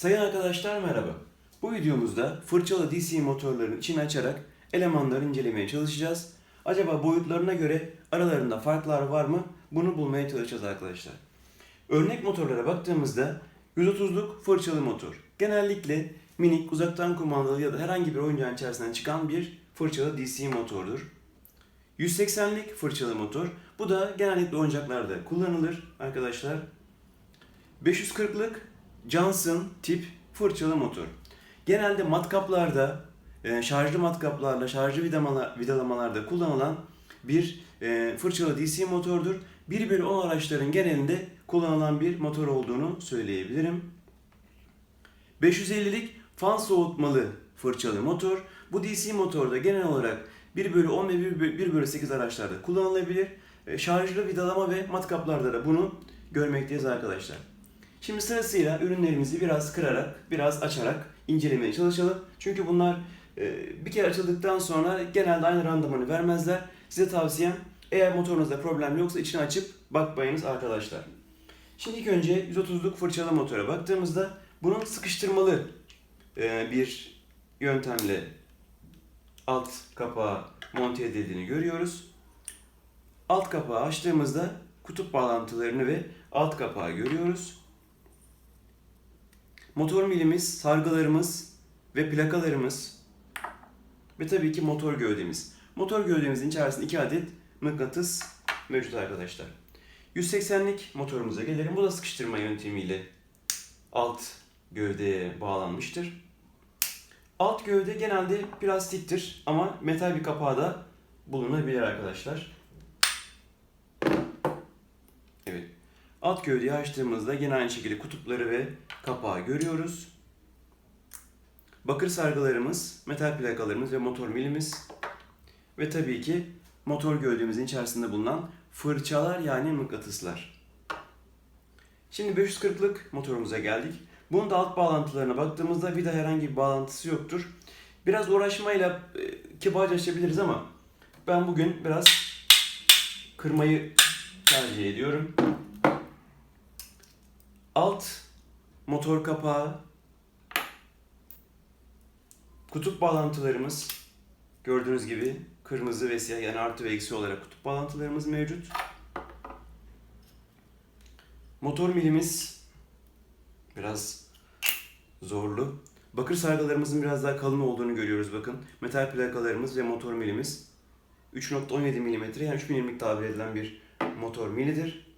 Sayın arkadaşlar merhaba. Bu videomuzda fırçalı DC motorların içini açarak elemanları incelemeye çalışacağız. Acaba boyutlarına göre aralarında farklar var mı? Bunu bulmaya çalışacağız arkadaşlar. Örnek motorlara baktığımızda 130'luk fırçalı motor. Genellikle minik, uzaktan kumandalı ya da herhangi bir oyuncağın içerisinden çıkan bir fırçalı DC motordur. 180'lik fırçalı motor. Bu da genellikle oyuncaklarda kullanılır arkadaşlar. 540'lık Johnson tip fırçalı motor. Genelde matkaplarda, e, şarjlı matkaplarla, şarjlı vidalamalarda kullanılan bir e, fırçalı DC motordur. 1 bölü 10 araçların genelinde kullanılan bir motor olduğunu söyleyebilirim. 550'lik fan soğutmalı fırçalı motor. Bu DC motorda genel olarak 1 bölü 10 ve 1 bölü, 1 bölü 8 araçlarda kullanılabilir. E, Şarjlı vidalama ve matkaplarda da bunu görmekteyiz arkadaşlar. Şimdi sırasıyla ürünlerimizi biraz kırarak, biraz açarak incelemeye çalışalım. Çünkü bunlar e, bir kere açıldıktan sonra genelde aynı randımanı vermezler. Size tavsiyem eğer motorunuzda problem yoksa içini açıp bakmayınız arkadaşlar. Şimdi ilk önce 130'luk fırçalı motora baktığımızda bunun sıkıştırmalı e, bir yöntemle alt kapağı monte edildiğini görüyoruz. Alt kapağı açtığımızda kutup bağlantılarını ve alt kapağı görüyoruz. Motor milimiz, sargılarımız ve plakalarımız ve tabii ki motor gövdemiz. Motor gövdemizin içerisinde 2 adet mıknatıs mevcut arkadaşlar. 180'lik motorumuza gelelim. Bu da sıkıştırma yöntemiyle alt gövdeye bağlanmıştır. Alt gövde genelde plastiktir ama metal bir kapağı da bulunabilir arkadaşlar. Evet. Alt gövdeyi açtığımızda yine aynı şekilde kutupları ve kapağı görüyoruz. Bakır sargılarımız, metal plakalarımız ve motor milimiz ve tabii ki motor gövdemizin içerisinde bulunan fırçalar yani mıknatıslar. Şimdi 540'lık motorumuza geldik. Bunun da alt bağlantılarına baktığımızda vida herhangi bir bağlantısı yoktur. Biraz uğraşmayla e, kibarca açabiliriz ama ben bugün biraz kırmayı tercih ediyorum. Alt motor kapağı, kutup bağlantılarımız gördüğünüz gibi kırmızı ve siyah yani artı ve eksi olarak kutup bağlantılarımız mevcut. Motor milimiz biraz zorlu. Bakır sargılarımızın biraz daha kalın olduğunu görüyoruz bakın. Metal plakalarımız ve motor milimiz 3.17 mm yani 3 mm'lik tabir edilen bir motor milidir.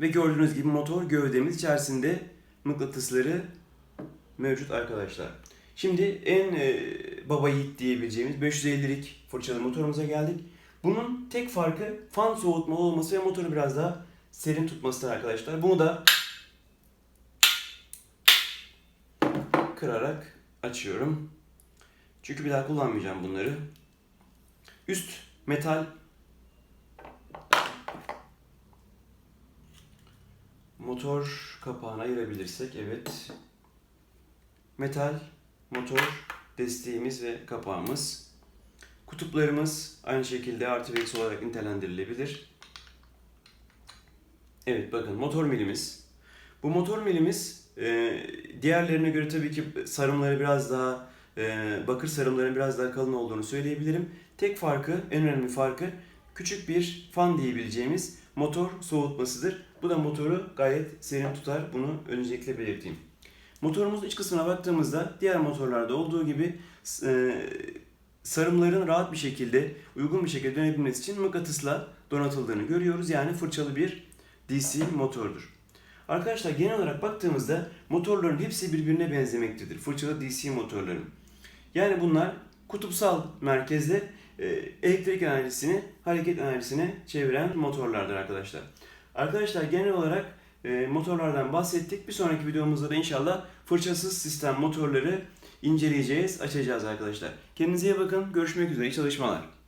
Ve gördüğünüz gibi motor gövdemiz içerisinde mıknatısları mevcut arkadaşlar. Şimdi en e, baba yiğit diyebileceğimiz 550'lik fırçalı motorumuza geldik. Bunun tek farkı fan soğutmalı olması ve motoru biraz daha serin tutmasıdır arkadaşlar. Bunu da kırarak açıyorum. Çünkü bir daha kullanmayacağım bunları. Üst metal motor kapağını ayırabilirsek evet. Metal motor desteğimiz ve kapağımız. Kutuplarımız aynı şekilde artı ve eksi olarak nitelendirilebilir. Evet bakın motor milimiz. Bu motor milimiz e, diğerlerine göre tabii ki sarımları biraz daha e, bakır sarımların biraz daha kalın olduğunu söyleyebilirim. Tek farkı, en önemli farkı küçük bir fan diyebileceğimiz motor soğutmasıdır. Bu da motoru gayet serin tutar. Bunu öncelikle belirteyim. Motorumuzun iç kısmına baktığımızda diğer motorlarda olduğu gibi e, sarımların rahat bir şekilde, uygun bir şekilde dönebilmesi için mıknatısla donatıldığını görüyoruz. Yani fırçalı bir DC motordur. Arkadaşlar genel olarak baktığımızda motorların hepsi birbirine benzemektedir. Fırçalı DC motorların. Yani bunlar kutupsal merkezde elektrik enerjisini hareket enerjisine çeviren motorlardır arkadaşlar. Arkadaşlar genel olarak e, motorlardan bahsettik. Bir sonraki videomuzda da inşallah fırçasız sistem motorları inceleyeceğiz, açacağız arkadaşlar. Kendinize iyi bakın. Görüşmek üzere. İyi çalışmalar.